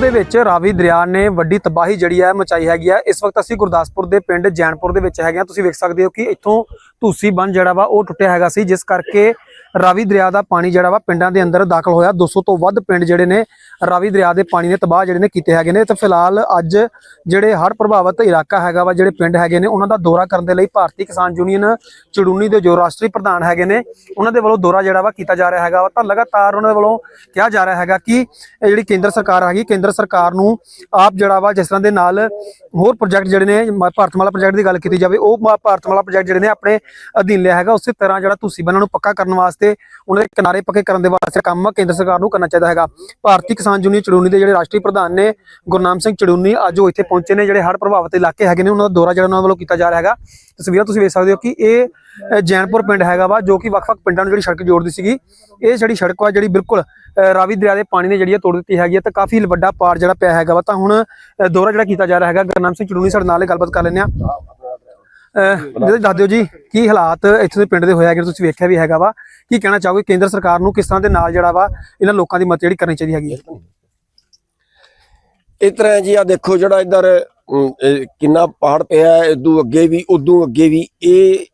ਦੇ ਵਿੱਚ ਰਾਵੀ ਦਰਿਆ ਨੇ ਵੱਡੀ ਤਬਾਹੀ ਜਿਹੜੀ ਹੈ ਮਚਾਈ ਹੈਗੀ ਹੈ। ਇਸ ਵਕਤ ਅਸੀਂ ਗੁਰਦਾਸਪੁਰ ਦੇ ਪਿੰਡ ਜੈਨਪੁਰ ਦੇ ਵਿੱਚ ਹੈਗੇ ਹਾਂ। ਤੁਸੀਂ ਵੇਖ ਸਕਦੇ ਹੋ ਕਿ ਇੱਥੋਂ ਧੂਸੀ ਬੰਨ ਜਿਹੜਾ ਵਾ ਉਹ ਟੁੱਟਿਆ ਹੈਗਾ ਸੀ, ਜਿਸ ਕਰਕੇ ਰਾਵੀ ਦਰਿਆ ਦਾ ਪਾਣੀ ਜਿਹੜਾ ਵਾ ਪਿੰਡਾਂ ਦੇ ਅੰਦਰ ਦਾਖਲ ਹੋਇਆ। 200 ਤੋਂ ਵੱਧ ਪਿੰਡ ਜਿਹੜੇ ਨੇ ਰਾਵੀ ਦਰਿਆ ਦੇ ਪਾਣੀ ਨੇ ਤਬਾਹ ਜਿਹੜੇ ਨੇ ਕੀਤੇ ਹੈਗੇ ਨੇ। ਤੇ ਫਿਲਹਾਲ ਅੱਜ ਜਿਹੜੇ ਹੜ੍ਹ ਪ੍ਰਭਾਵਿਤ ਇਲਾਕਾ ਹੈਗਾ ਵਾ, ਜਿਹੜੇ ਪਿੰਡ ਹੈਗੇ ਨੇ, ਉਹਨਾਂ ਦਾ ਦੌਰਾ ਕਰਨ ਦੇ ਲਈ ਭਾਰਤੀ ਕਿਸਾਨ ਯੂਨੀਅਨ ਚੜੂਨੀ ਦੇ ਜੋ ਰਾਸ਼ਟਰੀ ਪ੍ਰਧਾਨ ਹੈਗੇ ਨੇ, ਉਹਨਾਂ ਦੇ ਵੱਲੋਂ ਦੌਰਾ ਜਿਹੜਾ ਵਾ ਕੀਤਾ ਜਾ ਰਿਹਾ ਹੈਗਾ ਵਾ। ਤਾਂ ਲਗਾਤਾਰ ਉਹਨਾਂ ਦੇ ਵੱਲੋਂ ਕਿਹਾ ਜਾ ਰਿਹਾ ਹੈਗਾ ਕਿ ਜਿਹੜੀ ਕੇਂਦਰ ਸਰਕਾਰ ਹੈਗੀ, ਕੇਂਦਰ ਸਰਕਾਰ ਨੂੰ ਆਪ ਜਿਹੜਾ ਵਾ ਜਿਸ ਤਰ੍ਹਾਂ ਦੇ ਨਾਲ ਹੋਰ ਪ੍ਰੋਜੈਕਟ ਜਿਹੜੇ ਨੇ, ਮ- ਭਾਰਤਮਾਲਾ ਪ੍ਰੋਜੈਕਟ ਦੀ ਗੱਲ ਕੀਤੀ ਜਾਵੇ, ਉਹ ਭਾਰਤਮਾਲਾ ਪ੍ਰੋਜੈਕਟ ਜਿਹੜੇ ਨੇ ਆਪਣੇ ਅਧੀਨ ਲਿਆ ਹੈਗਾ। ਉਸੇ ਤਰ੍ਹਾਂ ਜਿਹੜਾ ਤੁਸੀਂ ਬੰਨਾਂ ਨੂੰ ਪੱਕਾ ਕਰਨ ਵਾਸਤੇ ਉਹਨਾਂ ਦੇ ਕਿਨਾਰੇ ਪੱਕੇ ਕਰਨ ਦੇ ਵਾਸਤੇ ਕੰਮ ਕੇਂਦਰ ਸਰਕਾਰ ਨੂੰ ਕਰਨਾ ਚਾਹੀਦਾ ਹੈਗਾ। ਭਾਰਤੀ ਕਿਸਾਨ ਯੂਨੀਅਨ ਚੜੂਨੀ ਦੇ ਜਿਹੜੇ ਰਾਸ਼ਟਰੀ ਪ੍ਰਧਾਨ ਨੇ ਗੁਰਨਾਮ ਸਿੰਘ ਚੜੂਨੀ ਅੱਜ ਉਹ ਇੱਥੇ ਪਹੁੰਚੇ ਨੇ, ਜਿਹੜੇ ਹੜ੍ਹ ਪ੍ਰਭਾਵਿਤ ਇਲਾਕੇ ਹੈਗੇ ਨੇ, ਉਹਨਾਂ ਦਾ ਦੌਰਾ ਜਿਹੜਾ ਉਹਨਾਂ ਵੱਲੋਂ ਕੀਤਾ ਜਾ ਰਿਹਾ ਹੈਗਾ। ਤਸਵੀਰਾਂ ਤੁਸੀਂ ਵੇਖ ਸਕਦੇ ਹੋ ਕਿ ਇਹ ਜੈਨਪੁਰ ਪਿੰਡ ਹੈਗਾ ਵਾ, ਜੋ ਕਿ ਵੱਖ-ਵੱਖ ਪਿੰਡਾਂ ਨੂੰ ਜਿਹੜੀ ਸੜਕ ਜੋੜਦੀ ਸੀਗੀ। ਇਹ ਜਿਹੜੀ ਸੜਕ ਵਾ, ਜਿਹੜੀ ਬਿਲਕੁਲ ਰਾਵੀ ਦਰਿਆ ਦੇ ਪਾਣੀ ਨੇ ਜਿਹੜੀ ਆ ਤੋੜ ਦਿੱਤੀ ਹੈਗੀ ਹੈ ਤਾਂ ਕਾਫੀ ਵੱਡਾ ਪਾੜ ਜਿਹੜਾ ਪਿਆ ਹੈਗਾ ਵਾ। ਤਾਂ ਹੁਣ ਦੌਰਾ ਜਿਹੜਾ ਕੀਤਾ ਜਾ ਰਿਹਾ ਹੈਗਾ। ਗੁਰਨਾਮ ਸਿੰਘ ਚੜੂਨੀ ਸਾਡੇ ਨਾਲ ਗੱਲਬਾਤ ਕਰ ਲੈਂਦੇ ਆ ਜਿਹੜੇ ਦੱਸ ਦਿਓ ਜੀ ਕੀ ਹਾਲਾਤ ਇੱਥੇ ਦੇ ਪਿੰਡ ਦੇ ਹੋਇਆ ਹੈਗੇ ਤੁਸੀਂ ਵੇਖਿਆ ਵੀ ਹੈਗਾ ਵਾ? ਕੀ ਕਹਿਣਾ ਚਾਹੋਗੇ? ਕੇਂਦਰ ਸਰਕਾਰ ਨੂੰ ਕਿਸ ਤਰ੍ਹਾਂ ਦੇ ਨਾਲ ਜਿਹੜਾ ਵਾ ਇਹਨਾਂ ਲੋਕਾਂ ਦੀ ਮਦਦ ਜਿਹੜੀ ਕਰਨੀ ਚਾਹੀਦੀ ਹੈਗੀ? ਹੈ ਇਸ ਤਰ੍ਹਾਂ ਜੀ ਆ ਦੇਖੋ ਜਿਹੜਾ ਇੱਧਰ ਕਿੰਨਾ ਪਹਾੜ ਪਿਆ ਹੈ ਇਦੋਂ ਅੱਗੇ ਵੀ ਉਦੋਂ ਅੱਗੇ ਵੀ ਇਹ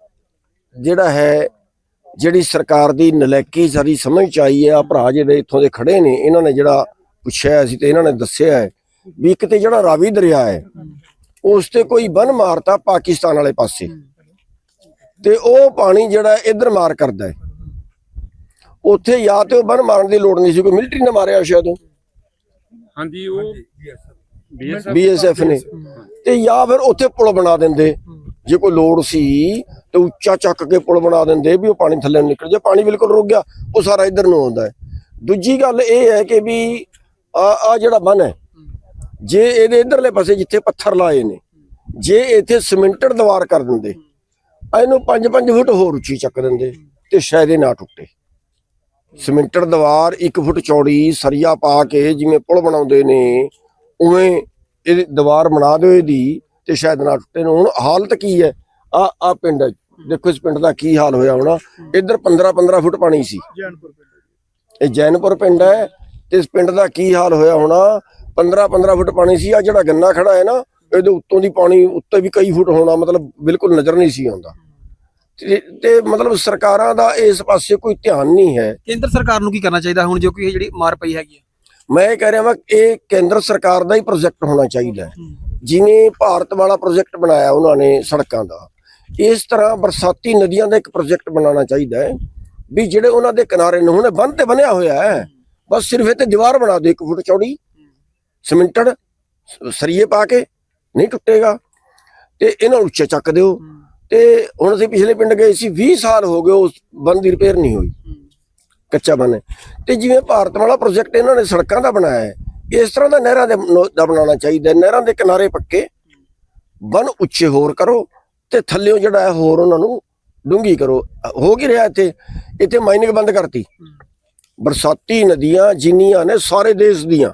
ਜਿਹੜਾ ਹੈ ਜਿਹੜੀ ਸਰਕਾਰ ਦੀ ਨਲਾਇਕੀ ਸਾਰੀ ਸਮਝ ਚ ਆਈ ਹੈ ਆ ਭਰਾ ਜਿਹੜੇ ਇੱਥੋਂ ਦੇ ਖੜੇ ਨੇ ਇਹਨਾਂ ਨੇ ਜਿਹੜਾ ਪੁੱਛਿਆ ਸੀ ਤੇ ਇਹਨਾਂ ਨੇ ਦੱਸਿਆ ਹੈ ਵੀ ਇੱਕ ਤੇ ਜਿਹੜਾ ਰਾਵੀ ਦਰਿਆ ਹੈ ਉਸ ਤੇ ਕੋਈ ਬੰਨ ਮਾਰਤਾ ਪਾਕਿਸਤਾਨ ਵਾਲੇ ਪਾਸੇ। ਤੇ ਉਹ ਪਾਣੀ ਜਿਹੜਾ ਇੱਧਰ ਮਾਰ ਕਰਦਾ ਹੈ। ਉੱਥੇ ਜਾਂ ਤੇ ਉਹ ਬੰਨ ਮਾਰਨ ਦੀ ਲੋੜ ਨਹੀਂ ਸੀ ਕੋਈ ਮਿਲਟਰੀ ਨੇ ਮਾਰਿਆ ਸ਼ਾਇਦ ਉਹ। ਹਾਂਜੀ ਉਹ ਬੀਐਸਐਫ। ਬੀਐਸਐਫ ਨੇ। ਤੇ ਜਾਂ ਫਿਰ ਉੱਥੇ ਪੁਲ ਬਣਾ ਦਿੰਦੇ। ਜੇ ਕੋਈ ਲੋੜ ਸੀ ਤੇ ਉੱਚਾ ਚੱਕ ਕੇ ਪੁਲ ਬਣਾ ਦਿੰਦੇ ਵੀ ਉਹ ਪਾਣੀ ਥੱਲੇ ਨੂੰ ਨਿਕਲ ਜਾ ਪਾਣੀ ਬਿਲਕੁਲ ਰੁਕ ਗਿਆ ਉਹ ਸਾਰਾ ਇੱਧਰ ਨੂੰ ਆਉਂਦਾ ਹੈ। ਦੂਜੀ ਗੱਲ ਇਹ ਹੈ ਕਿ ਵੀ ਆ ਆ ਜਿਹੜਾ ਬੰਨ ਹੈ ਜੇ ਇਹਦੇ ਇਧਰਲੇ ਪਾਸੇ ਜਿੱਥੇ ਪੱਥਰ ਲਾਏ ਨੇ ਜੇ ਇੱਥੇ ਸਿਮੈਂਟਡ ਦੀਵਾਰ ਕਰ ਦਿੰਦੇ ਇਹਨੂੰ 5-5 ਫੁੱਟ ਹੋਰ ਉੱਚੀ ਚੱਕ ਦਿੰਦੇ ਤੇ ਸ਼ਾਇਦ ਇਹ ਨਾ ਟੁੱਟੇ। ਸਿਮੈਂਟਡ ਦੀਵਾਰ 1 ਫੁੱਟ ਚੌੜੀ ਸਰੀਆ ਪਾ ਕੇ ਜਿਵੇਂ ਪੁਲ ਬਣਾਉਂਦੇ ਨੇ ਉਵੇਂ ਇਹ ਦੀਵਾਰ ਬਣਾ ਦਿਓ ਇਹਦੀ ਤੇ ਸ਼ਾਇਦ ਨਾ ਟੁੱਟੇ ਨੂੰ। ਹੁਣ ਹਾਲਤ ਕੀ ਹੈ? ਆ ਆ ਪਿੰਡ। ਦੇਖੋ ਇਸ ਪਿੰਡ ਦਾ ਕੀ ਹਾਲ ਹੋਇਆ ਹੋਣਾ। ਇੱਧਰ 15 15 ਫੁੱਟ ਪਾਣੀ ਸੀ। ਇਹ ਜੈਨਪੁਰ ਪਿੰਡ ਹੈ ਤੇ ਇਸ ਪਿੰਡ ਦਾ ਕੀ ਹਾਲ ਹੋਇਆ ਹੋਣਾ? 15 15 ਫੁੱਟ ਪਾਣੀ ਸੀ ਆ ਜਿਹੜਾ ਗੰਨਾ ਖੜਾ ਹੈ ਨਾ ਇਹਦੇ ਉੱਤੋਂ ਦੀ ਪਾਣੀ ਉੱਤੇ ਵੀ ਕਈ ਫੁੱਟ ਹੋਣਾ ਮਤਲਬ ਬਿਲਕੁਲ ਨਜ਼ਰ ਨਹੀਂ ਸੀ ਆਉਂਦਾ। ਤੇ ਮਤਲਬ ਸਰਕਾਰਾਂ ਦਾ ਇਸ ਪਾਸੇ ਕੋਈ ਧਿਆਨ ਨਹੀਂ ਹੈ। ਕੇਂਦਰ ਸਰਕਾਰ ਨੂੰ ਕੀ ਕਰਨਾ ਚਾਹੀਦਾ ਹੁਣ ਜੋ ਕਿ ਇਹ ਜਿਹੜੀ ਮਾਰ ਪਈ ਹੈਗੀ ਮੈਂ ਇਹ ਕਹਿ ਰਿਹਾ ਵਾਂ ਇਹ ਕੇਂਦਰ ਸਰਕਾਰ ਦਾ ਹੀ ਪ੍ਰੋਜੈਕਟ ਹੋਣਾ ਚਾਹੀਦਾ ਜਿਵੇਂ ਭਾਰਤ ਵਾਲਾ ਪ੍ਰੋਜੈਕਟ ਬਣਾਇਆ ਉਹਨਾਂ ਨੇ ਸੜਕਾਂ ਦਾ ਇਸ ਤਰ੍ਹਾਂ ਬਰਸਾਤੀ ਨਦੀਆਂ ਦਾ ਇੱਕ ਪ੍ਰੋਜੈਕਟ ਬਣਾਉਣਾ ਚਾਹੀਦਾ ਹੈ ਵੀ ਜਿਹੜੇ ਉਹਨਾਂ ਦੇ ਕਿਨਾਰੇ ਨੇ ਹੁਣ ਬੰਨ੍ਹ ਤੇ ਬਣਿਆ ਹੋਇਆ ਹੈ। ਬਸ ਸਿਰਫ ਇਹ ਤੇ ਦੀਵਾਰ ਬਣਾ ਦਿਓ ਇੱਕ ਫੁੱਟ ਚੌੜੀ ਸਿਮੈਂਟਡ ਸਰੀਏ ਪਾ ਕੇ ਨਹੀਂ ਟੁੱਟੇਗਾ। ਤੇ ਇਹਨਾਂ ਨੂੰ ਉੱਚਾ ਚੱਕ ਦਿਓ। ਤੇ ਹੁਣ ਅਸੀਂ ਪਿਛਲੇ ਪਿੰਡ ਗਏ ਸੀ 20 ਸਾਲ ਹੋ ਗਏ ਉਸ ਬੰਦ ਦੀ ਰਿਪੇਅਰ ਨਹੀਂ ਹੋਈ। ਕੱਚਾ ਬੰਨ ਹੈ। ਤੇ ਜਿਵੇਂ ਭਾਰਤ ਵਾਲਾ ਪ੍ਰੋਜੈਕਟ ਇਹਨਾਂ ਨੇ ਸੜਕਾਂ ਦਾ ਬਣਾਇਆ ਹੈ ਇਸ ਤਰ੍ਹਾਂ ਦਾ ਨਹਿਰਾਂ ਦੇ ਦਾ ਬਣਾਉਣਾ ਚਾਹੀਦਾ ਨਹਿਰਾਂ ਦੇ ਕਿਨਾਰੇ ਪੱਕੇ ਬੰਨ ਉੱਚੇ ਹੋਰ ਕਰੋ ਤੇ ਥੱਲਿਓਂ ਜਿਹੜਾ ਹੈ ਹੋਰ ਉਹਨਾਂ ਨੂੰ ਡੂੰਗੀ ਕਰੋ। ਹੋ ਕੀ ਰਿਹਾ ਇੱਥੇ? ਇੱਥੇ ਮਾਈਨਿੰਗ ਬੰਦ ਕਰਤੀ। ਬਰਸਾਤੀ ਨਦੀਆਂ ਜਿੰਨੀਆਂ ਨੇ ਸਾਰੇ ਦੇਸ਼ ਦੀਆਂ।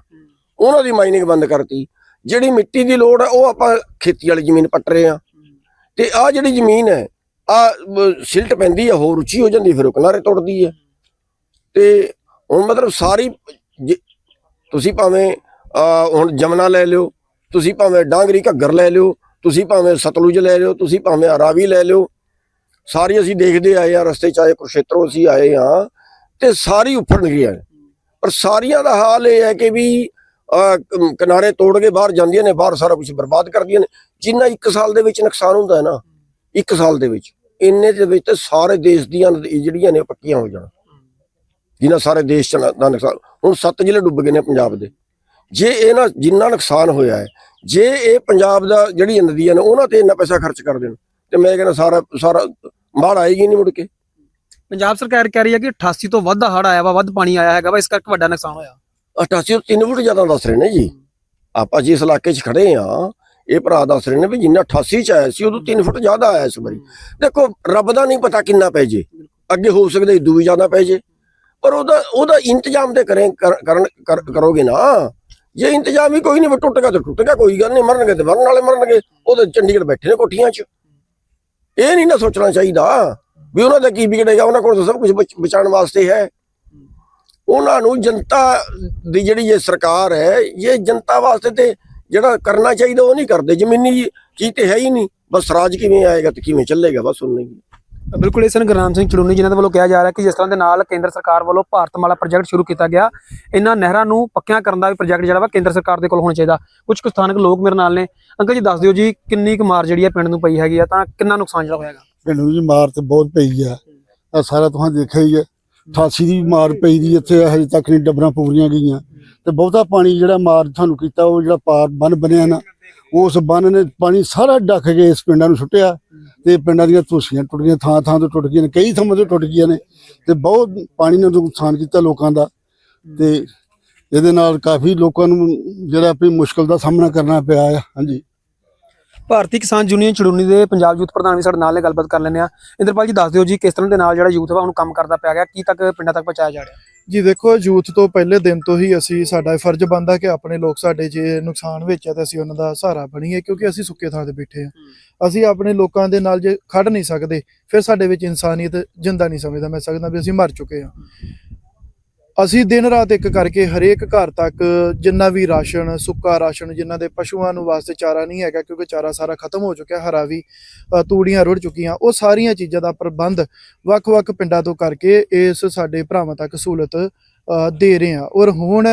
ਉਹਨਾਂ ਦੀ ਮਾਈਨਿੰਗ ਬੰਦ ਕਰਤੀ। ਜਿਹੜੀ ਮਿੱਟੀ ਦੀ ਲੋੜ ਹੈ ਉਹ ਆਪਾਂ ਖੇਤੀ ਵਾਲੀ ਜ਼ਮੀਨ ਪੱਟ ਰਹੇ ਆ ਤੇ ਆ ਜਿਹੜੀ ਜ਼ਮੀਨ ਹੈ ਆ ਸਿਲਟ ਪੈਂਦੀ ਹੈ ਹੋਰ ਉੱਚੀ ਹੋ ਜਾਂਦੀ, ਫਿਰ ਉਹ ਕਿਨਾਰੇ ਟੁੱਟਦੀ ਹੈ ਤੇ ਹੁਣ ਮਤਲਬ ਸਾਰੀ ਤੁਸੀਂ ਭਾਵੇਂ ਹੁਣ ਜਮਨਾ ਲੈ ਲਿਓ, ਤੁਸੀਂ ਭਾਵੇਂ ਡਾਂਗਰੀ ਘੱਗਰ ਲੈ ਲਿਓ, ਤੁਸੀਂ ਭਾਵੇਂ ਸਤਲੁਜ ਲੈ ਲਿਓ, ਤੁਸੀਂ ਭਾਵੇਂ ਅਰਾਵੀ ਲੈ ਲਿਓ, ਸਾਰੀ ਅਸੀਂ ਦੇਖਦੇ ਆਏ ਆ ਰਸਤੇ ਚ ਆਏ ਕੁਰਸ਼ੇਤਰੋਂ ਅਸੀਂ ਆਏ ਆ ਤੇ ਸਾਰੀ ਉੱਪਰ ਗਈਆਂ ਪਰ ਸਾਰੀਆਂ ਦਾ ਹਾਲ ਇਹ ਹੈ ਕਿ ਵੀ ਕਿਨਾਰੇ ਤੋੜ ਕੇ ਬਾਹਰ ਜਾਂਦੀਆਂ ਨੇ, ਬਾਹਰ ਸਾਰਾ ਕੁਝ ਬਰਬਾਦ ਕਰਦੀਆਂ ਨੇ। ਜਿੰਨਾ ਇੱਕ ਸਾਲ ਦੇ ਵਿੱਚ ਨੁਕਸਾਨ ਹੁੰਦਾ ਹੈ ਨਾ, ਇੱਕ ਸਾਲ ਦੇ ਵਿੱਚ, ਇੰਨੇ ਦੇ ਵਿੱਚ ਤੇ ਸਾਰੇ ਦੇਸ਼ ਦੀਆਂ ਜਿਹੜੀਆਂ ਨੇ ਪੱਕੀਆਂ ਹੋ ਜਾਣ। ਜਿਨ੍ਹਾਂ ਸਾਰੇ ਦੇਸ਼ ਦਾ ਨੁਕਸਾਨ, ਹੁਣ ਸੱਤ ਜ਼ਿਲ੍ਹੇ ਡੁੱਬ ਗਏ ਨੇ ਪੰਜਾਬ ਦੇ। ਜੇ ਇਹ ਨਾ ਜਿੰਨਾ ਨੁਕਸਾਨ ਹੋਇਆ ਹੈ, ਜੇ ਇਹ ਪੰਜਾਬ ਦਾ ਜਿਹੜੀ ਨਦੀਆਂ ਨੇ, ਉਹਨਾਂ ਤੇ ਇੰਨਾ ਪੈਸਾ ਖਰਚ ਕਰ ਦੇਣ, ਤੇ ਮੈਂ ਕਹਿੰਦਾ ਸਾਰਾ ਸਾਰਾ ਮਾੜ ਆਏਗੀ ਨਹੀਂ ਮੁੜ ਕੇ। ਪੰਜਾਬ ਸਰਕਾਰ ਕਹਿ ਰਹੀ ਹੈ ਕਿ 88 ਤੋਂ ਵੱਧ ਹੜ ਆਇਆ ਵਾ, ਵੱਧ ਪਾਣੀ ਆਇਆ ਹੈਗਾ ਵਾ, ਇਸ ਕਰਕੇ ਵੱਡਾ ਨੁਕਸਾਨ ਹੋਇਆ। 88 ਤੋਂ 3 ਫੁੱਟ ਜ਼ਿਆਦਾ ਦੱਸ ਰਹੇ ਨੇ ਜੀ। ਆਪਾਂ ਜਿਸ ਇਲਾਕੇ 'ਚ ਖੜੇ ਆ, ਇਹ ਭਰਾ ਦੱਸ ਰਹੇ ਨੇ ਵੀ ਜਿੰਨਾ 88 ਚ ਆਇਆ ਸੀ, ਉਦੋਂ 3 ਫੁੱਟ ਜ਼ਿਆਦਾ ਆਇਆ ਇਸ ਵਾਰੀ। ਦੇਖੋ, ਰੱਬ ਦਾ ਨਹੀਂ ਪਤਾ ਕਿੰਨਾ ਪੈ ਜੇ। ਅੱਗੇ ਹੋ ਸਕਦਾ ਇਦੋਂ ਵੀ ਜ਼ਿਆਦਾ ਪੈ ਜੇ। ਪਰ ਉਹਦਾ ਉਹਦਾ ਇੰਤਜ਼ਾਮ ਤੇ ਕਰੇ, ਕਰ- ਕਰਨ, ਕਰ- ਕਰੋਗੇ ਨਾ। ਜੇ ਇੰਤਜ਼ਾਮ ਹੀ ਕੋਈ ਨਹੀਂ ਟੁੱਟ ਗਿਆ ਤਾਂ ਟੁੱਟ ਗਿਆ, ਕੋਈ ਗੱਲ ਨਹੀਂ, ਮਰਨਗੇ ਤੇ ਮਰਨ ਵਾਲੇ ਮਰਨਗੇ। ਉਹ ਤਾਂ ਚੰਡੀਗੜ੍ਹ ਬੈਠੇ ਨੇ ਕੋਠੀਆਂ 'ਚ। ਇਹ ਨਹੀਂ ਨਾ ਸੋਚਣਾ ਚਾਹੀਦਾ ਵੀ ਉਹਨਾਂ ਦਾ ਕੀ ਵਿਗੜੇਗਾ, ਉਹਨਾਂ ਕੋਲ ਤਾਂ ਸਭ ਕੁਝ ਬਚਾਉਣ ਵਾਸਤੇ ਹੈ। ਉਹਨਾਂ ਨੂੰ ਜਨਤਾ ਦੀ ਜਿਹੜੀ ਇਹ ਸਰਕਾਰ ਹੈ ਇਹ ਜਨਤਾ ਵਾਸਤੇ ਤੇ ਜਿਹੜਾ ਕਰਨਾ ਚਾਹੀਦਾ ਉਹ ਨਹੀਂ ਕਰਦੇ। ਜ਼ਮੀਨੀ ਚੀਜ਼ ਤੇ ਹੈ ਹੀ ਨਹੀਂ। ਬਸ ਰਾਜ ਕਿਵੇਂ ਆਏਗਾ ਤੇ ਕਿਵੇਂ ਚੱਲੇਗਾ ਬਸ ਉਹਨਾਂ ਨਹੀਂ। ਬਿਲਕੁਲ ਇਹ ਸਨ ਗੁਰਨਾਮ ਸਿੰਘ ਚੜੂਨੀ ਜਿਨ੍ਹਾਂ ਦੇ ਵੱਲੋਂ ਕਿਹਾ ਜਾ ਰਿਹਾ ਕਿ ਜਿਸ ਤਰ੍ਹਾਂ ਦੇ ਨਾਲ ਕੇਂਦਰ ਸਰਕਾਰ ਵੱਲੋਂ ਭਾਰਤਮਾਲਾ ਪ੍ਰੋਜੈਕਟ ਸ਼ੁਰੂ ਕੀਤਾ ਗਿਆ ਇਹਨਾਂ ਨਹਿਰਾਂ ਨੂੰ ਪੱਕਿਆਂ ਕਰਨ ਦਾ ਵੀ ਪ੍ਰੋਜੈਕਟ ਜਿਹੜਾ ਵਾ ਕੇਂਦਰ ਸਰਕਾਰ ਦੇ ਕੋਲ ਹੋਣਾ ਚਾਹੀਦਾ। ਕੁਝ ਕੁ ਸਥਾਨਕ ਲੋਕ ਮੇਰੇ ਨਾਲ ਨੇ। ਅੰਕਲ ਜੀ ਦੱਸ ਦਿਓ ਜੀ ਕਿੰਨੀ ਕੁ ਮਾਰ ਜਿਹੜੀ ਹੈ ਪਿੰਡ ਨੂੰ ਪਈ ਹੈਗੀ ਆ ਤਾਂ ਕਿੰਨਾ ਨੁਕਸਾਨ ਜਿਹੜਾ ਹੋਇਆਗਾ ਪਿੰਡ ਨੂੰ ਜੀ ਮਾਰ ਤੇ ਬਹੁਤ ਪਈ ਆ। ਆ ਸਾਰਾ ਤੁਸੀਂ ਦੇਖਿਆ ਹੀ ਹੈ 88 ਦੀ ਮਾਰ ਪਈ ਦੀ ਇੱਥੇ, ਹਜੇ ਤੱਕ ਨਹੀਂ ਡੱਬਰਾਂ ਪੂਰੀਆਂ ਗਈਆਂ। ਤੇ ਬਹੁਤਾ ਪਾਣੀ ਜਿਹੜਾ ਮਾਰ ਤੁਹਾਨੂੰ ਕੀਤਾ, ਉਹ ਜਿਹੜਾ ਪਾਰ ਬੰਨ ਬਣਿਆ ਨਾ ਉਸ ਬੰਨ ਨੇ ਪਾਣੀ ਸਾਰਾ ਡੱਕ ਕੇ ਇਸ ਪਿੰਡਾਂ ਨੂੰ ਸੁੱਟਿਆ ਤੇ ਪਿੰਡਾਂ ਦੀਆਂ ਧੂਸੀਆਂ ਟੁੱਟ ਗਈਆਂ ਥਾਂ ਥਾਂ ਤੋਂ ਟੁੱਟ ਗਈਆਂ ਨੇ, ਕਈ ਥਾਵਾਂ ਤੋਂ ਟੁੱਟ ਗਈਆਂ ਨੇ ਤੇ ਬਹੁਤ ਪਾਣੀ ਨੇ ਨੁਕਸਾਨ ਕੀਤਾ ਲੋਕਾਂ ਦਾ ਤੇ ਇਹਦੇ ਨਾਲ ਕਾਫੀ ਲੋਕਾਂ ਨੂੰ ਜਿਹੜਾ ਵੀ ਮੁਸ਼ਕਲ ਦਾ ਸਾਹਮਣਾ ਕਰਨਾ ਪਿਆ ਆ, ਹਾਂਜੀ। ਭਾਰਤੀ ਕਿਸਾਨ ਯੂਨੀਅਨ ਚੜੂਨੀ ਦੇ ਪੰਜਾਬ ਯੂਥ ਪ੍ਰਧਾਨ ਵੀ ਸਾਡੇ ਨਾਲ ਨੇ ਗੱਲਬਾਤ ਕਰ ਲੈਂਦੇ ਆ ਇੰਦਰਪਾਲ ਜੀ ਦੱਸ ਦਿਓ ਜੀ ਕਿਸ ਤਰ੍ਹਾਂ ਦੇ ਨਾਲ ਜਿਹੜਾ ਯੂਥ ਵਾ ਉਹਨੂੰ ਕੰਮ ਕਰਦਾ ਪਿਆ ਗਿਆ ਕੀ ਤੱਕ ਪਿੰਡਾਂ ਤੱਕ ਪਹੁੰਚਾਇਆ ਜਾ ਰਿਹਾ? ਜੀ ਦੇਖੋ ਯੂਥ ਤੋਂ ਪਹਿਲੇ ਦਿਨ ਤੋਂ ਹੀ ਅਸੀਂ ਸਾਡਾ ਫਰਜ਼ ਬਣਦਾ ਕਿ ਆਪਣੇ ਲੋਕ ਸਾਡੇ ਜੇ ਨੁਕਸਾਨ ਵਿੱਚ ਆ ਤਾਂ ਅਸੀਂ ਉਹਨਾਂ ਦਾ ਸਹਾਰਾ ਬਣੀਏ ਕਿਉਂਕਿ ਅਸੀਂ ਸੁੱਕੇ ਥਾਂ ਤੇ ਬੈਠੇ ਆ ਅਸੀਂ ਆਪਣੇ ਲੋਕਾਂ ਦੇ ਨਾਲ ਜੇ ਖੜ ਨਹੀਂ ਸਕਦੇ ਫਿਰ ਸਾਡੇ ਵਿੱਚ ਇਨਸਾਨੀਅਤ ਜਿੰਦਾ ਨਹੀਂ ਸਮਝਦਾ ਮੈਂ ਸਕਦਾ ਵੀ ਅਸੀਂ ਮਰ ਚੁੱਕੇ ਆ ਅਸੀਂ ਦਿਨ ਰਾਤ ਇੱਕ ਕਰਕੇ ਹਰੇਕ ਘਰ ਤੱਕ ਜਿੰਨਾ ਵੀ ਰਾਸ਼ਨ, ਸੁੱਕਾ ਰਾਸ਼ਨ ਜਿਨ੍ਹਾਂ ਦੇ ਪਸ਼ੂਆਂ ਨੂੰ ਵਾਸਤੇ ਚਾਰਾ ਨਹੀਂ ਹੈਗਾ, ਕਿਉਂਕਿ ਚਾਰਾ ਸਾਰਾ ਖਤਮ ਹੋ ਚੁੱਕਿਆ, ਹਰਾ ਵੀ ਤੂੜੀਆਂ ਰੁੜ ਚੁੱਕੀਆਂ, ਉਹ ਸਾਰੀਆਂ ਚੀਜ਼ਾਂ ਦਾ ਪ੍ਰਬੰਧ ਵੱਖ-ਵੱਖ ਪਿੰਡਾਂ ਤੋਂ ਕਰਕੇ ਇਸ ਸਾਡੇ ਭਰਾਵਾਂ ਤੱਕ ਸਹੂਲਤ ਦੇ ਰਹੇ ਆ ਔਰ ਹੁਣ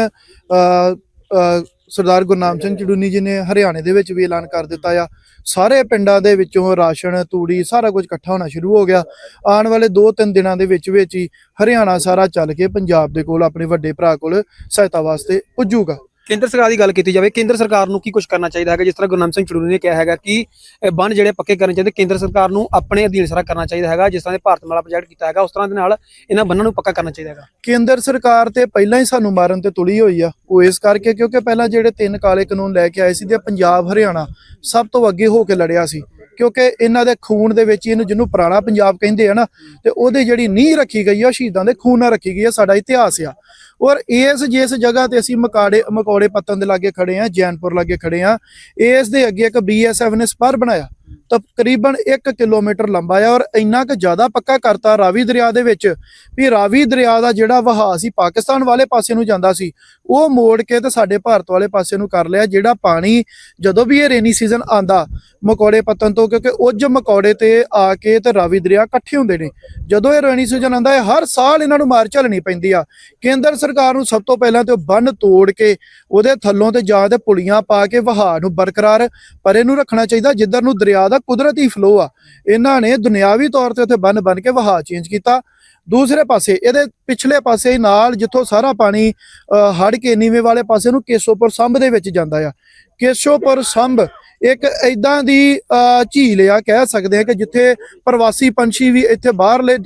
ਸਰਦਾਰ ਗੁਰਨਾਮ ਸਿੰਘ ਚੜੂਨੀ ਜੀ ਨੇ ਹਰਿਆਣੇ ਦੇ ਵਿੱਚ ਵੀ ਐਲਾਨ ਕਰ ਦਿੱਤਾ ਆ। ਸਾਰੇ ਪਿੰਡਾਂ ਦੇ ਵਿੱਚੋਂ ਰਾਸ਼ਨ, ਤੂੜੀ, ਸਾਰਾ ਕੁਝ ਇਕੱਠਾ ਹੋਣਾ ਸ਼ੁਰੂ ਹੋ ਗਿਆ। ਆਉਣ ਵਾਲੇ 2-3 ਦਿਨਾਂ ਦੇ ਵਿੱਚ ਵਿੱਚ ਹੀ ਹਰਿਆਣਾ ਸਾਰਾ ਚੱਲ ਕੇ ਪੰਜਾਬ ਦੇ ਕੋਲ ਆਪਣੇ ਵੱਡੇ ਭਰਾ ਕੋਲ ਸਹਾਇਤਾ ਵਾਸਤੇ ਪੁੱਜੂਗਾ। ਕੇਂਦਰ ਸਰਕਾਰ ਦੀ ਗੱਲ ਕੀਤੀ ਜਾਵੇ, ਕੇਂਦਰ ਸਰਕਾਰ ਨੂੰ ਕੀ ਕੁਝ ਕਰਨਾ ਚਾਹੀਦਾ ਹੈਗਾ? ਜਿਸ ਤਰ੍ਹਾਂ ਗੁਰਨਾਮ ਸਿੰਘ ਚੜੂਨੀ ਨੇ ਕਿਹਾ ਹੈਗਾ ਕਿ ਬੰਨ ਜਿਹੜੇ ਪੱਕੇ ਕਰਨੇ ਚਾਹੀਦੇ, ਕੇਂਦਰ ਸਰਕਾਰ ਨੂੰ ਆਪਣੇ ਅਧੀਨ ਸਾਰਾ ਕਰਨਾ ਚਾਹੀਦਾ ਹੈਗਾ। ਜਿਸ ਤਰ੍ਹਾਂ ਦੇ ਭਾਰਤਮਾਲਾ ਪ੍ਰੋਜੈਕਟ ਕੀਤਾ ਹੈਗਾ, ਉਸ ਤਰ੍ਹਾਂ ਦੇ ਨਾਲ ਇਹਨਾਂ ਬੰਨਾਂ ਨੂੰ ਪੱਕਾ ਕਰਨਾ ਚਾਹੀਦਾ ਹੈਗਾ। ਕੇਂਦਰ ਸਰਕਾਰ ਤੇ ਪਹਿਲਾਂ ਹੀ ਸਾਨੂੰ ਮਾਰਨ ਤੇ ਤੁਲੀ ਹੋਈ ਆ, ਉਹ ਇਸ ਕਰਕੇ ਕਿਉਂਕਿ ਪਹਿਲਾਂ ਜਿਹੜੇ ਤਿੰਨ ਕਾਲੇ ਕਾਨੂੰਨ ਲੈ ਕੇ ਆਏ ਸੀ ਤੇ ਪੰਜਾਬ, ਹਰਿਆਣਾ, ਸਭ ਤੋਂ ਅੱਗੇ ਹੋ ਕੇ ਲੜਿਆ ਸੀ। ਕਿਉਂਕਿ ਇਹਨਾਂ ਦੇ ਖੂਨ ਦੇ ਵਿੱਚ ਇਹਨੂੰ ਜਿਹਨੂੰ ਪੁਰਾਣਾ ਪੰਜਾਬ ਕਹਿੰਦੇ ਆ ਨਾ, ਤੇ ਉਹਦੇ ਜਿਹੜੀ ਨੀਂਹ ਰੱਖੀ ਗਈ ਆ, ਸ਼ਹੀਦਾਂ ਦੇ ਖੂਨ ਨਾਲ ਰੱਖੀ ਗਈ ਆ, ਸਾਡਾ ਇਤਿਹਾਸ ਆ। ਔਰ ਇਸ ਜਿਸ ਜਗ੍ਹਾ ਤੇ ਅਸੀਂ ਮਕਾੜੇ ਮਕੌੜੇ ਪੱਤਨ ਦੇ ਲਾਗੇ ਖੜੇ ਆ ਜੈਨਪੁਰ ਲਾਗੇ ਖੜੇ ਆ ਇਸ ਦੇ ਅੱਗੇ ਇੱਕ ਬੀਐਸਐਫ ਨੇ ਸਪਰ ਬਣਾਇਆ। ਤਕਰੀਬਨ 1 ਕਿਲੋਮੀਟਰ ਲੰਬਾ ਆ ਔਰ ਇੰਨਾ ਕੁ ਜ਼ਿਆਦਾ ਪੱਕਾ ਕਰਤਾ ਰਾਵੀ ਦਰਿਆ ਦੇ ਵਿੱਚ ਵੀ ਰਾਵੀ ਦਰਿਆ ਦਾ ਜਿਹੜਾ ਵਹਾਅ ਸੀ, ਪਾਕਿਸਤਾਨ ਵਾਲੇ ਪਾਸੇ ਨੂੰ ਜਾਂਦਾ ਸੀ, ਉਹ ਮੋੜ ਕੇ ਤੇ ਸਾਡੇ ਭਾਰਤ ਵਾਲੇ ਪਾਸੇ ਨੂੰ ਕਰ ਲਿਆ, ਜਿਹੜਾ ਪਾਣੀ ਜਦੋਂ ਵੀ ਇਹ ਰੇਨੀ ਸੀਜ਼ਨ ਆਂਦਾ ਮਕੌੜੇ ਪੱਤਨ ਤੋਂ, ਕਿਉਂਕਿ ਉੱਜ ਮਕੌੜੇ ਤੇ ਆ ਕੇ ਤੇ ਰਾਵੀ ਦਰਿਆ ਇਕੱਠੇ ਹੁੰਦੇ ਨੇ। ਜਦੋਂ ਇਹ ਰੇਨੀ ਸੀਜ਼ਨ ਆਂਦਾ ਹੈ ਹਰ ਸਾਲ ਇਹਨਾਂ ਨੂੰ ਮਾਰ ਝੱਲਣੀ ਪੈਂਦੀ ਆ। ਕੇਂਦਰ ਸਰਕਾਰ ਨੂੰ ਸਭ ਤੋਂ ਪਹਿਲਾਂ ਤੇ ਬੰਨ ਤੋੜ ਕੇ ਉਹਦੇ ਥੱਲੋਂ ਤੇ ਜਾਂ ਤੇ ਪੁਲੀਆਂ ਪਾ ਕੇ ਵਹਾਅ ਨੂੰ ਬਰਕਰਾਰ ਪਰੇ ਨੂੰ ਰੱਖਣਾ ਚਾਹੀਦਾ ਜਿੱਧਰ ਨੂੰ ਦਰਿਆ ਦਾ ਕੁਦਰਤੀ ਫਲੋ ਆ ਇਹਨਾਂ ਨੇ ਦੁਨਿਆਵੀ ਤੌਰ ਤੇ ਉੱਥੇ ਬੰਨ ਬਣ ਕੇ ਵਹਾਅ ਚੇਂਜ ਕੀਤਾ। ਦੂਸਰੇ ਪਾਸੇ ਇਹਦੇ ਪਿਛਲੇ ਪਾਸੇ ਨਾਲ ਜਿੱਥੋਂ ਸਾਰਾ ਪਾਣੀ ਅ, ਹੜ ਕੇ ਨੀਵੇਂ ਵਾਲੇ ਪਾਸੇ ਨੂੰ ਕੇਸ਼ੋਪੁਰ ਸੰਭ ਦੇ ਵਿੱਚ ਜਾਂਦਾ ਆ। ਕੇਸ਼ੋਪੁਰ ਸੰਭ ਇੱਕ ਐਦਾਂ ਦੀ ਅ, ਝੀਲ ਆ ਕਹਿ ਸਕਦੇ ਆ ਕਿ ਜਿੱਥੇ ਪ੍ਰਵਾਸੀ ਪੰਛੀ ਵੀ ਇੱਥੇ ਬਾਹਰਲੇ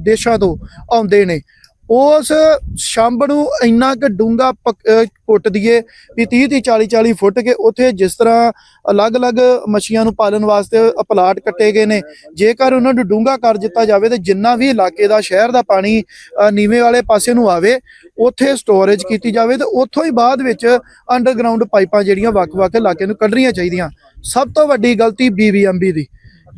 ਦੇਸ਼ਾਂ ਤੋਂ ਆਉਂਦੇ ਨੇ। ਉਸ ਛੰਭ ਨੂੰ ਇੰਨਾ ਕਿ ਡੂੰਗਾ ਪੁੱਟ ਦਈਏ ਵੀ 30 30 40 40 ਫੁੱਟ ਕੇ ਉੱਥੇ ਜਿਸ ਤਰ੍ਹਾਂ ਅਲੱਗ-ਅਲੱਗ ਮੱਛੀਆਂ ਨੂੰ ਪਾਲਣ ਵਾਸਤੇ ਪਲਾਟ ਕੱਟੇ ਗਏ ਨੇ। ਜੇਕਰ ਉਹਨਾਂ ਨੂੰ ਡੂੰਗਾ ਕਰ ਦਿੱਤਾ ਜਾਵੇ ਤੇ ਜਿੰਨਾ ਵੀ ਇਲਾਕੇ ਦਾ ਸ਼ਹਿਰ ਦਾ ਪਾਣੀ ਨੀਵੇਂ ਵਾਲੇ ਪਾਸੇ ਨੂੰ ਆਵੇ, ਉੱਥੇ ਸਟੋਰੇਜ ਕੀਤੀ ਜਾਵੇ ਤੇ ਉੱਥੋਂ ਹੀ ਬਾਅਦ ਵਿੱਚ ਅੰਡਰਗਰਾਉਂਡ ਪਾਈਪਾਂ ਜਿਹੜੀਆਂ ਵੱਖ-ਵੱਖ ਇਲਾਕੇ ਨੂੰ ਕੱਢਣੀਆਂ ਚਾਹੀਦੀਆਂ। ਸਭ ਤੋਂ ਵੱਡੀ ਗਲਤੀ ਬੀਬੀਐਮਬੀ ਦੀ।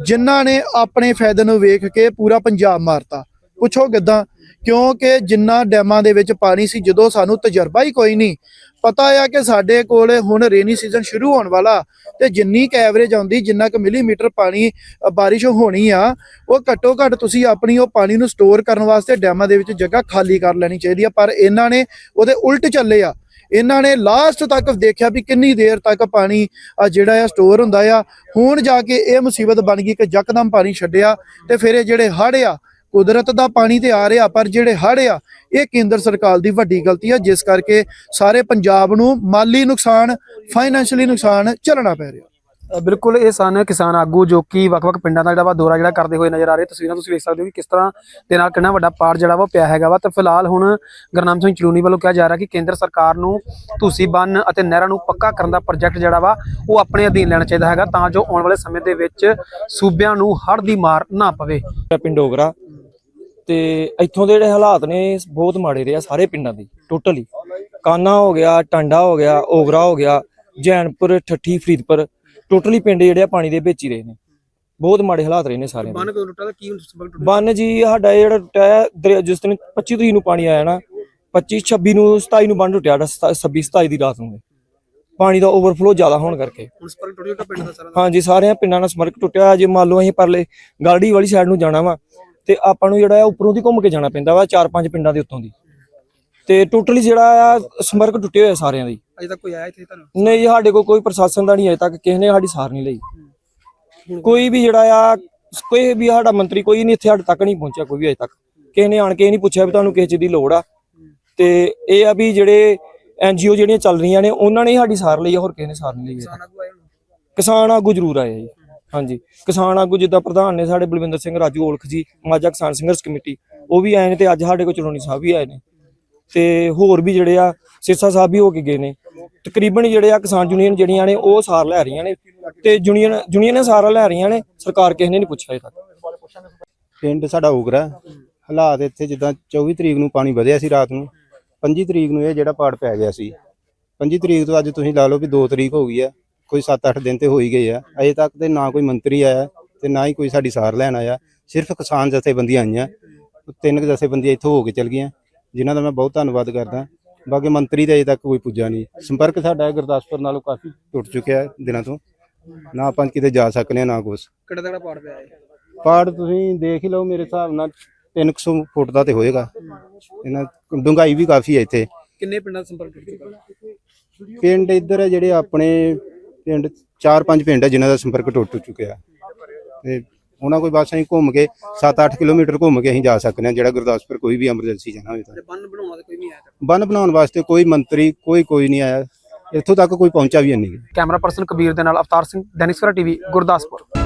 ਜਿਨ੍ਹਾਂ ਨੇ ਆਪਣੇ ਫਾਇਦੇ ਨੂੰ ਵੇਖ ਕੇ ਪੂਰਾ ਪੰਜਾਬ ਮਾਰਤਾ। ਪੁੱਛੋ ਕਿਦਾਂ? ਕਿਉਂਕਿ ਜਿੰਨਾ ਡੈਮਾਂ ਦੇ ਵਿੱਚ ਪਾਣੀ ਸੀ, ਜਦੋਂ ਸਾਨੂੰ ਤਜਰਬਾ ਹੀ ਕੋਈ ਨਹੀਂ। ਪਤਾ ਆ ਕਿ ਸਾਡੇ ਕੋਲ ਹੁਣ ਰੇਨੀ ਸੀਜ਼ਨ ਸ਼ੁਰੂ ਹੋਣ ਵਾਲਾ ਤੇ ਜਿੰਨੀ ਕ ਐਵਰੇਜ ਆਉਂਦੀ, ਜਿੰਨਾ ਕ ਮਿਲੀਮੀਟਰ ਪਾਣੀ ਬਾਰਿਸ਼ ਹੋਣੀ ਆ, ਉਹ ਘੱਟੋ ਘੱਟ ਤੁਸੀਂ ਆਪਣੀ ਉਹ ਪਾਣੀ ਨੂੰ ਸਟੋਰ ਕਰਨ ਵਾਸਤੇ ਡੈਮਾਂ ਦੇ ਵਿੱਚ ਜਗ੍ਹਾ ਖਾਲੀ ਕਰ ਲੈਣੀ ਚਾਹੀਦੀ ਆ। ਪਰ ਇਹਨਾਂ ਨੇ ਉਹਦੇ ਉਲਟ ਚੱਲੇ ਆ। ਇਹਨਾਂ ਨੇ ਲਾਸਟ ਤੱਕ ਦੇਖਿਆ ਵੀ ਕਿੰਨੀ ਦੇਰ ਤੱਕ ਪਾਣੀ ਜਿਹੜਾ ਆ ਸਟੋਰ ਹੁੰਦਾ ਆ। ਹੁਣ ਜਾ ਕੇ ਇਹ ਮੁਸੀਬਤ ਬਣ ਗਈ ਕਿ ਯਕਦਮ ਪਾਣੀ ਛੱਡਿਆ ਤੇ ਫਿਰ ਇਹ ਜਿਹੜੇ ਹੜ੍ਹ ਆ ਕੁਦਰਤ ਦਾ ਪਾਣੀ ਤੇ ਆ ਰਿਹਾ, ਪਰ ਜਿਹੜੇ ਹੜ੍ਹ ਆ, ਇਹ ਕੇਂਦਰ ਸਰਕਾਰ ਦੀ ਵੱਡੀ ਗਲਤੀ ਆ, ਜਿਸ ਕਰਕੇ ਸਾਰੇ ਪੰਜਾਬ ਨੂੰ ਮਾਲੀ ਨੁਕਸਾਨ ਫਾਈਨੈਂਸ਼ੀਅਲੀ ਨੁਕਸਾਨ ਝੱਲਣਾ ਪੈ ਰਿਹਾ। ਬਿਲਕੁਲ ਇਹ ਸਨ ਕਿਸਾਨ ਆਗੂ ਜੋ ਕਿ ਵੱਖ-ਵੱਖ ਪਿੰਡਾਂ ਦਾ ਜਿਹੜਾ ਵਾ ਦੌਰਾ ਜਿਹੜਾ ਕਰਦੇ ਹੋਏ ਨਜ਼ਰ ਆ ਰਹੇ। ਤਸਵੀਰਾਂ ਤੁਸੀਂ ਵੇਖ ਸਕਦੇ ਹੋ ਕਿ ਕਿਸ ਤਰ੍ਹਾਂ ਦੇ ਨਾਲ ਕਿੰਨਾ ਵੱਡਾ ਪਾਰ ਜਿਹੜਾ ਵਾ ਪਿਆ ਹੈਗਾ ਵਾ। ਤੇ ਫਿਲਹਾਲ ਹੁਣ ਗੁਰਨਾਮ ਸਿੰਘ ਚਲੂਨੀ ਵੱਲੋਂ ਕਿਹਾ ਜਾ ਰਿਹਾ ਕਿ ਕੇਂਦਰ ਸਰਕਾਰ ਨੂੰ ਧੂਸੀ ਬੰਨ ਅਤੇ ਨਹਿਰਾਂ ਨੂੰ ਪੱਕਾ ਕਰਨ ਦਾ ਪ੍ਰੋਜੈਕਟ ਜਿਹੜਾ ਵਾ ਉਹ ਆਪਣੇ ਅਧੀਨ ਲੈਣਾ ਚਾਹੀਦਾ ਹੈਗਾ ਤਾਂ ਜੋ ਆਉਣ ਵਾਲੇ ਸਮੇਂ ਦੇ ਵਿੱਚ ਸੂਬਿਆਂ ਨੂੰ ਹੜ੍ਹ ਦੀ ਮਾਰ ਨਾ ਪਵੇ। ਪਿੰਡ ਓਗਰਾ ਤੇ ਇੱਥੋਂ ਦੇ ਜਿਹੜੇ ਹਾਲਾਤ ਨੇ ਬਹੁਤ ਮਾੜੇ ਰਹੇ ਆ ਸਾਰੇ ਪਿੰਡਾਂ ਦੇ, ਟੋਟਲੀ। ਕਾਨਾ ਹੋ ਗਿਆ, ਟਾਂਡਾ ਹੋ ਗਿਆ, ਓਗਰਾ ਹੋ ਗਿਆ, ਜੈਨਪੁਰ, ਠੱਠੀ, ਫਰੀਦਪੁਰ ਟੋਟਲੀ ਪਿੰਡ ਜਿਹੜੇ ਆ ਪਾਣੀ ਦੇ ਵਿੱਚ ਹੀ ਰਹੇ ਨੇ। ਬਹੁਤ ਮਾੜੇ ਹਾਲਾਤ ਰਹੇ ਨੇ ਸਾਰਿਆਂ ਦੇ। ਕੋ ਟੁੱਟਾ ਤਾਂ ਕੀ ਬੰਨ ਜੀ ਸਾਡਾ ਇਹ ਜਿਹੜਾ ਟੁੱਟਿਆ ਜਿਸ ਦਿਨ 25 ਤਰੀਕ ਨੂੰ ਪਾਣੀ ਆਇਆ ਨਾ 25 26 ਨੂੰ 27 ਨੂੰ ਬੰਨ ਟੁੱਟਿਆ 26 27 ਦੀ ਰਾਤ ਨੂੰ। ਪਾਣੀ ਦਾ ਓਵਰਫਲੋ ਜ਼ਿਆਦਾ ਹੋਣ ਕਰਕੇ। ਹੁਣ ਸੰਪਰਕ ਟੁੱਟ ਗਿਆ ਪਿੰਡ ਦਾ ਸਾਰਾ ਹਾਂਜੀ ਸਾਰਿਆਂ ਪਿੰਡਾਂ ਨਾਲ ਸੰਪਰਕ ਟੁੱਟਿਆ ਜੇ ਮੰਨ ਲਓ ਅਸੀਂ ਪਰਲੇ ਗਾੜੀ ਵਾਲੀ ਸਾਈਡ ਨੂੰ ਜਾਣਾ ਵਾ ਤੇ ਆਪਾਂ ਨੂੰ ਜਿਹੜਾ ਆ ਉੱਪਰੋਂ ਦੀ ਘੁੰਮ ਕੇ ਜਾਣਾ ਪੈਂਦਾ ਵਾ ਚਾਰ ਪੰਜ ਪਿੰਡਾਂ ਦੇ ਉੱਤੋਂ ਦੀ। ਤੇ ਟੋਟਲੀ ਜਿਹੜਾ ਆ ਸੰਪਰਕ ਟੁੱਟੇ ਹੋਏ ਆ ਸਾਰਿਆਂ ਦੀ ਅਜੇ ਤੱਕ ਕੋਈ ਆਇਆ ਇੱਥੇ ਤੁਹਾਨੂੰ? ਨਹੀਂ ਜੀ, ਸਾਡੇ ਕੋਲ ਕੋਈ ਪ੍ਰਸ਼ਾਸਨ ਦਾ ਨਹੀਂ ਅਜੇ ਤੱਕ ਕਿਸੇ ਨੇ ਸਾਡੀ ਸਾਰ ਨਹੀਂ ਲਈ। ਕੋਈ ਵੀ ਜਿਹੜਾ ਆ ਕੋਈ ਵੀ ਸਾਡਾ ਮੰਤਰੀ ਕੋਈ ਨਹੀਂ ਇੱਥੇ ਸਾਡੇ ਤੱਕ ਨਹੀਂ ਪਹੁੰਚਿਆ ਕੋਈ ਵੀ ਅਜੇ ਤੱਕ। ਕਿਸੇ ਨੇ ਆਣ ਕੇ ਇਹ ਨਹੀਂ ਪੁੱਛਿਆ ਵੀ ਤੁਹਾਨੂੰ ਕਿਸੇ ਚੀਜ਼ ਦੀ ਲੋੜ ਆ। ਤੇ ਇਹ ਆ ਵੀ ਜਿਹੜੇ ਐਨਜੀਓ ਜਿਹੜੀਆਂ ਚੱਲ ਰਹੀਆਂ ਨੇ ਉਹਨਾਂ ਨੇ ਹੀ ਸਾਡੀ ਸਾਰ ਲਈ ਆ ਹੋਰ ਕਿਸੇ ਨੇ ਸਾਰ ਨਹੀਂ ਲਈ ਅਜੇ ਤੱਕ। ਕਿਸਾਨਾਂ ਕੋ ਆਏ ਹੁਣ? ਕਿਸਾਨ ਆਗੂ ਜ਼ਰੂਰ ਆਏ ਆ ਜੀ। ਹਾਂਜੀ। ਕਿਸਾਨ ਆਗੂ ਜਿੱਦਾਂ ਪ੍ਰਧਾਨ ਨੇ ਸਾਡੇ ਬਲਵਿੰਦਰ ਸਿੰਘ ਰਾਜੂ ਔਲਖ ਜੀ ਮਾਝਾ ਕਿਸਾਨ ਸੰਘਰਸ਼ ਕਮੇਟੀ ਉਹ ਵੀ ਆਏ ਨੇ ਤੇ ਅੱਜ ਸਾਡੇ ਕੋਲ ਚਲੋਨੀ ਸਾਹਿਬ ਵੀ ਆਏ ਨੇ। ਤੇ ਹੋਰ ਵੀ ਜਿਹੜੇ ਆ ਸਿਰਸਾ ਸਾਹਿਬ ਵੀ ਹੋ ਕੇ ਗਏ ਨੇ। ਤਕਰੀਬਨ ਜਿਹੜੇ ਆ ਕਿਸਾਨ ਯੂਨੀਅਨ ਜਿਹੜੀਆਂ ਨੇ ਉਹ ਸਾਰ ਲੈ ਰਹੀਆਂ ਨੇ ਤੇ ਯੂਨੀਅਨ ਯੂਨੀਅਨ ਸਾਰਾ ਲੈ ਰਹੀਆਂ ਨੇ, ਸਰਕਾਰ ਕਿਸੇ ਨੇ ਨਹੀਂ ਪੁੱਛਿਆ ਤੱਕ। ਪਿੰਡ ਸਾਡਾ ਉਗਰਾ, ਹਾਲਾਤ ਇੱਥੇ ਜਿੱਦਾਂ 24 ਤਰੀਕ ਨੂੰ ਪਾਣੀ ਵਧਿਆ ਸੀ ਰਾਤ ਨੂੰ 25 ਤਰੀਕ ਨੂੰ ਇਹ ਜਿਹੜਾ ਪਾੜ ਪੈ ਗਿਆ ਸੀ। 25 ਤਰੀਕ ਤੋਂ ਅੱਜ ਤੁਸੀਂ ਲਾ ਲਓ ਵੀ 2 ਤਰੀਕ ਹੋ ਗਈ ਆ, ਕੋਈ 7-8 ਦਿਨ ਤੇ ਹੋ ਹੀ ਗਏ ਆ, ਅਜੇ ਤੱਕ ਤੇ ਨਾ ਕੋਈ ਮੰਤਰੀ ਆਇਆ ਤੇ ਨਾ ਹੀ ਕੋਈ ਸਾਡੀ ਸਾਰ ਲੈਣ ਆਇਆ, ਸਿਰਫ ਕਿਸਾਨ ਜਥੇਬੰਦੀਆਂ ਆਈਆਂ, ਤਿੰਨ ਕੁ ਜਥੇਬੰਦੀਆਂ ਇੱਥੋਂ ਹੋ ਕੇ ਚਲ ਗਈਆਂ। ਜਿਨ੍ਹਾਂ ਦਾ ਮੈਂ ਬਹੁਤ ਧੰਨਵਾਦ ਕਰਦਾ। ਬਾਕੀ ਮੰਤਰੀ ਤੇ ਅਜੇ ਤੱਕ ਕੋਈ ਪੁੱਜਾ ਨਹੀਂ। ਸੰਪਰਕ ਸਾਡਾ ਗੁਰਦਾਸਪੁਰ ਨਾਲੋਂ ਕਾਫੀ ਟੁੱਟ ਚੁੱਕਿਆ ਹੈ ਦਿਨਾਂ ਤੋਂ। ਨਾ ਆਪਾਂ ਕਿਤੇ ਜਾ ਸਕਨੇ ਨਾ ਕੁਛ। ਕਿਹੜਾ ਤਗੜਾ ਪਾੜ ਪਿਆ ਹੈ ਪਾੜ ਤੁਸੀਂ ਦੇਖ ਹੀ ਲਓ ਮੇਰੇ ਹਿਸਾਬ ਨਾਲ 300 ਫੁੱਟ ਦਾ ਤੇ ਹੋਏਗਾ। ਇਹਨਾਂ ਡੂੰਘਾਈ ਵੀ ਕਾਫੀ ਹੈ ਇੱਥੇ। ਕਿੰਨੇ ਪਿੰਡਾਂ ਦਾ ਸੰਪਰਕ ਟੁੱਟ ਚੁੱਕਾ ਪਿੰਡ ਇੱਧਰ ਹੈ ਜਿਹੜੇ ਆਪਣੇ ਪਿੰਡ ਚਾਰ ਪੰਜ ਪਿੰਡ ਹੈ ਜਿਨ੍ਹਾਂ ਦਾ ਸੰਪਰਕ ਟੁੱਟ ਚੁੱਕਿਆ। ਤੇ ਉਹਨਾਂ ਕੋਈ ਬਸ ਅਸੀਂ ਘੁੰਮ ਕੇ 7-8 ਕਿਲੋਮੀਟਰ ਘੁੰਮ ਕੇ ਅਸੀਂ ਜਾ ਸਕਦੇ ਹਾਂ ਜਿਹੜਾ ਗੁਰਦਾਸਪੁਰ ਕੋਈ ਵੀ ਐਮਰਜੈਂਸੀ ਜਾਣਾ ਹੋਵੇ ਤਾਂ। ਤੇ ਬੰਨ ਬਣਾਉਣਾ ਤੇ ਕੋਈ ਨਹੀਂ ਆਇਆ ਬੰਨ ਬਣਾਉਣ ਵਾਸਤੇ ਕੋਈ ਮੰਤਰੀ ਕੋਈ ਕੋਈ ਨਹੀਂ ਆਇਆ। ਇੱਥੋਂ ਤੱਕ ਕੋਈ ਪਹੁੰਚਾ ਵੀ ਨਹੀਂ। ਕੈਮਰਾ ਪਰਸਨ ਕਬੀਰ ਦੇ ਨਾਲ ਅਵਤਾਰ ਸਿੰਘ ਦੈਨਿਕ ਸਵੇਰਾ ਟੀਵੀ ਗੁਰਦਾਸਪੁਰ।